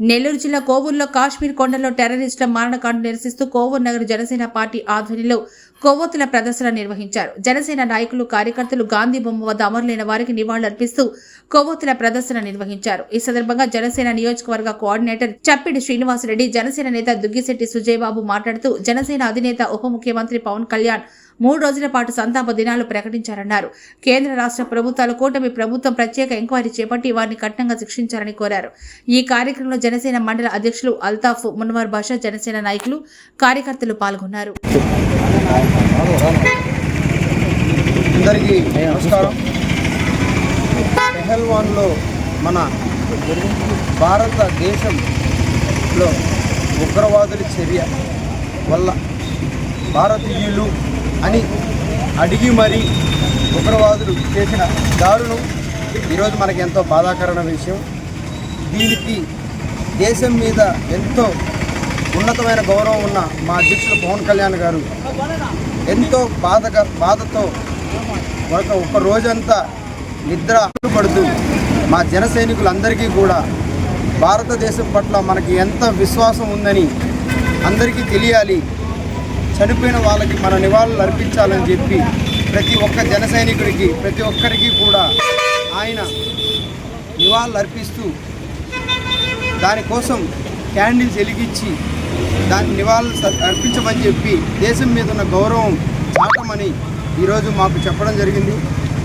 నెల్లూరు జిల్లా కోవూరులో కాశ్మీర్ కొండల్లో టెర్రరిస్టుల మారణకాండ నిరసిస్తూ కోవూరు నగర జనసేన పార్టీ ఆధ్వర్యంలో కొవ్వొత్తుల ప్రదర్శన నిర్వహించారు. జనసేన నాయకులు కార్యకర్తలు గాంధీ బొమ్మ వద్ద అమరులైన వారికి నివాళులర్పిస్తూ కొవ్వొత్తుల ప్రదర్శన నిర్వహించారు. ఈ సందర్భంగా జనసేన నియోజకవర్గ కోఆర్డినేటర్ చప్పిడి శ్రీనివాసరెడ్డి జనసేన నేత దుగ్గిశెట్టి సుజయబాబు మాట్లాడుతూ జనసేన అధినేత ఉప ముఖ్యమంత్రి పవన్ కళ్యాణ్ మూడు రోజుల పాటు సంతాప దినాలు ప్రకటించారన్నారు. కేంద్ర రాష్ట్ర ప్రభుత్వాలు కూటమి ప్రభుత్వం ప్రత్యేక ఎంక్వైరీ చేపట్టి వారిని కఠినంగా శిక్షించాలని కోరారు. ఈ కార్యక్రమంలో జనసేన మండల అధ్యక్షులు అల్తాఫ్ మున్వర్ బాషా జనసేన నాయకులు కార్యకర్తలు పాల్గొన్నారు. అందరికీ నమస్కారం. పెహల్వాన్లో మన భారతదేశంలో ఉగ్రవాదుల చర్య వల్ల భారతీయులు అని అడిగి మరీ ఉగ్రవాదులు చేసిన దారుణం ఈరోజు మనకి ఎంతో బాధాకరమైన విషయం. దీనికి దేశం మీద ఎంతో ఉన్నతమైన గౌరవం ఉన్న మా అధ్యక్షులు పవన్ కళ్యాణ్ గారు ఎంతో బాధగా బాధతో ఒక ఒక రోజంతా నిద్ర పడుతూ మా జన సైనికులందరికీ కూడా భారతదేశం పట్ల మనకి ఎంత విశ్వాసం ఉందని అందరికీ తెలియాలి. చనిపోయిన వాళ్ళకి మన నివాళులు అర్పించాలని చెప్పి ప్రతి ఒక్క జన సైనికుడికి ప్రతి ఒక్కరికి కూడా ఆయన నివాళులు అర్పిస్తూ దానికోసం క్యాండిల్స్ వెలిగించి దాని నివాళులు అర్పించమని చెప్పి దేశం మీద ఉన్న గౌరవం చాటమని ఈరోజు మాకు చెప్పడం జరిగింది.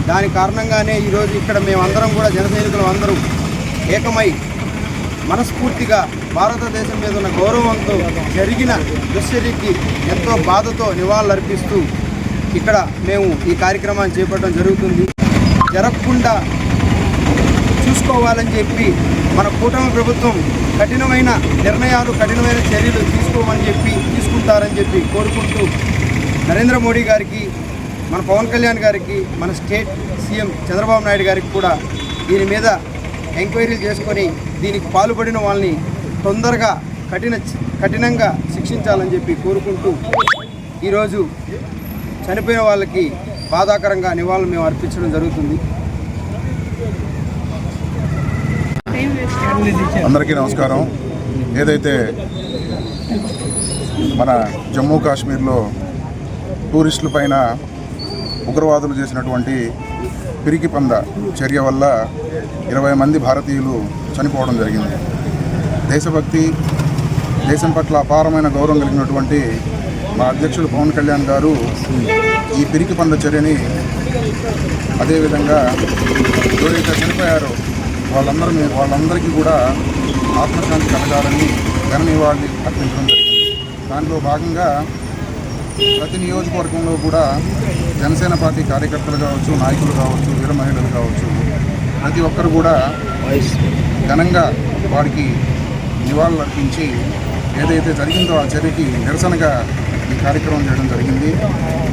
దాని కారణంగానే ఈరోజు ఇక్కడ మేమందరం కూడా జన సైనికులు అందరూ ఏకమై మనస్ఫూర్తిగా భారతదేశం మీద ఉన్న గౌరవంతో జరిగిన దుశ్చర్యకి ఎంతో బాధతో నివాళులర్పిస్తూ ఇక్కడ మేము ఈ కార్యక్రమాన్ని చేపట్టడం జరుగుతుంది. జరగకుండా చూసుకోవాలని చెప్పి మన కూటమి ప్రభుత్వం కఠినమైన నిర్ణయాలు కఠినమైన చర్యలు తీసుకోమని చెప్పి తీసుకుంటారని చెప్పి కోరుకుంటూ నరేంద్ర మోడీ గారికి మన పవన్ కళ్యాణ్ గారికి మన స్టేట్ సీఎం చంద్రబాబు నాయుడు గారికి కూడా దీని మీద ఎంక్వైరీలు చేసుకొని దీనికి పాల్పడిన వాళ్ళని తొందరగా కఠిన కఠినంగా శిక్షించాలని చెప్పి కోరుకుంటూ ఈరోజు చనిపోయిన వాళ్ళకి బాధాకరంగా నివాళులు మేము అర్పించడం జరుగుతుంది. అందరికీ నమస్కారం. ఏదైతే మన జమ్మూ కాశ్మీర్లో టూరిస్టుల పైన ఉగ్రవాదులు చేసినటువంటి పిరికి పంద చర్య వల్ల ఇరవై మంది భారతీయులు చనిపోవడం జరిగింది. దేశభక్తి దేశం పట్ల అపారమైన గౌరవం కలిగినటువంటి మా అధ్యక్షుడు పవన్ కళ్యాణ్ గారు ఈ పిరికి పంద చర్యని అదేవిధంగా ఎవరైతే చనిపోయారో వాళ్ళందరూ వాళ్ళందరికీ కూడా ఆత్మశాంతి కలగాలని ఘన నివాళి అర్పించడం జరిగింది. దానిలో భాగంగా ప్రతి నియోజకవర్గంలో కూడా జనసేన పార్టీ కార్యకర్తలు కావచ్చు నాయకులు కావచ్చు వీర మహిళలు కావచ్చు ప్రతి ఒక్కరు కూడా ఘనంగా వారికి నివాళులు అర్పించి ఏదైతే జరిగిందో ఆ చర్యకి నిరసనగా ఈ కార్యక్రమం చేయడం జరిగింది.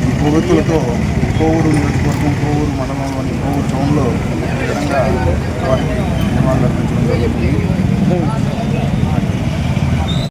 ఈ కొవ్వొత్తులతో కోవూరు నియోజకవర్గం కోవూరు మండలంలోని కోవూరు టౌన్లో ఘనంగా వారికి నివాళులు అర్పించడం జరుగుతుంది